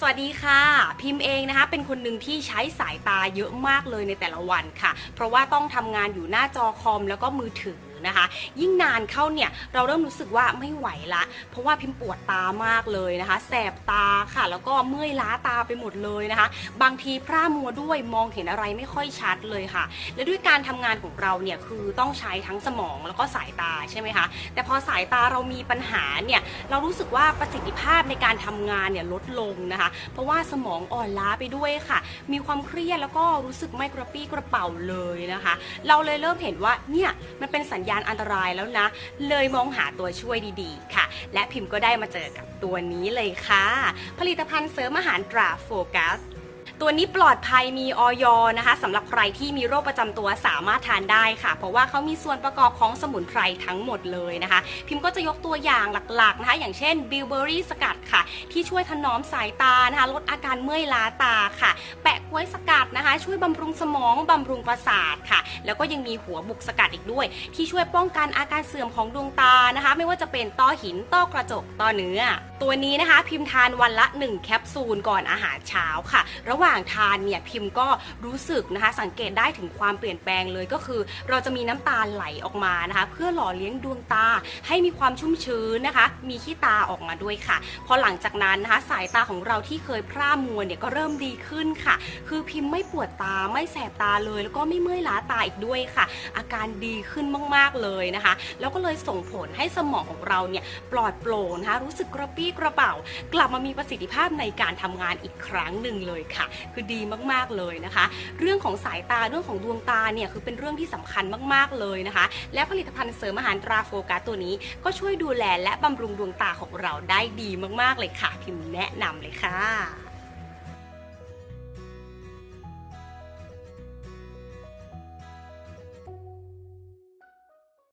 สวัสดีค่ะ พิมพ์เองนะคะ เป็นคนหนึ่งที่ใช้สายตาเยอะมากเลยในแต่ละวันค่ะ เพราะว่าต้องทำงานอยู่หน้าจอคอมแล้วก็มือถือ นะคะ ยิ่งนานเข้าเนี่ยเราเริ่มรู้สึกว่าไม่ไหวละ เพราะว่าพิมพ์ปวดตามากเลยนะคะ แสบตาค่ะ แล้วก็เมื่อยล้าตาไปหมดเลยนะคะ บางทีพร่ามัวด้วยมองเห็นอะไรไม่ค่อยชัดเลยค่ะ และด้วยการทำงานของเราเนี่ยคือต้องใช้ทั้งสมองแล้วก็สายตาใช่ไหมคะ แต่พอสายตาเรามีปัญหาเนี่ยเรารู้สึกว่าประสิทธิภาพในการทำงานเนี่ยลดลงนะคะ เพราะว่าสมองอ่อนล้าไปด้วยค่ะ มีความเครียดแล้วก็รู้สึกไม่กระปี้กระเป๋าเลยนะคะ เราเลยเริ่มเห็นว่าเนี่ยมันเป็นสัญญาณอันตรายแล้วนะ เลยมองหาตัวช่วยดีๆ ค่ะ และพิมพ์ก็ได้มาเจอกับตัวนี้เลยค่ะ ผลิตภัณฑ์เสริมอาหารตราโฟกัส ตัวนี้ปลอดภัยมีออยนะคะสำหรับใครที่มีโรคประจำตัวสามารถทานได้ค่ะ เพราะว่าเขามีส่วนประกอบของสมุนไพรทั้งหมดเลยนะคะ พิมพ์ก็จะยกตัวอย่างหลักๆนะคะ อย่างเช่นบิลเบอรี่สกัดค่ะ ที่ช่วยถนอมสายตานะคะลดอาการเมื่อยล้าตาค่ะ แปะกล้วยสกัดนะคะ ช่วยบำรุงสมองบำรุงประสาทค่ะ แล้วก็ยังมีหัวบุกสกัดอีกด้วย ที่ช่วยป้องกันอาการเสื่อมของดวงตานะคะ ไม่ว่าจะเป็นต้อหินต้อกระจกต้อเนื้อตัวนี้นะคะพิมพ์ทานวันละ 1 แคปซูลก่อนอาหารเช้าค่ะ ระหว่างทานเนี่ยพิมพ์ก็รู้สึกนะคะ สังเกตได้ถึงความเปลี่ยนแปลงเลยก็คือ เราจะมีน้ำตาไหลออกมานะคะ เพื่อหล่อเลี้ยงดวงตา ให้มีความชุ่มชื้นนะคะ มีขี้ตาออกมาด้วยค่ะ พอหลังจากนั้นนะคะ สายตาของเราที่เคยพร่ามัวเนี่ยก็เริ่มดีขึ้นค่ะ คือพิมพ์ไม่ปวดตาไม่แสบตาเลย แล้วก็ไม่เมื่อยล้าตาอีกด้วยค่ะ อาการดีขึ้นมากๆเลยนะคะ แล้วก็เลยส่งผลให้สมองของเราเนี่ยปลอดโปร่งนะคะรู้สึกกระปี้กระเป๋ากลับมามีประสิทธิภาพในการทำงานอีกครั้งหนึ่งเลยค่ะ คือดีมากๆเลยนะคะ เรื่องของสายตาเรื่องของดวงตาเนี่ยคือเป็นเรื่องที่สำคัญมากๆเลยนะคะ และผลิตภัณฑ์เสริมอาหารตราโฟกัสตัวนี้ ก็ช่วยดูแลและบำรุงดวงตาของเราได้ดีมากๆเลยค่ะ พิมพ์แนะนำเลยค่ะ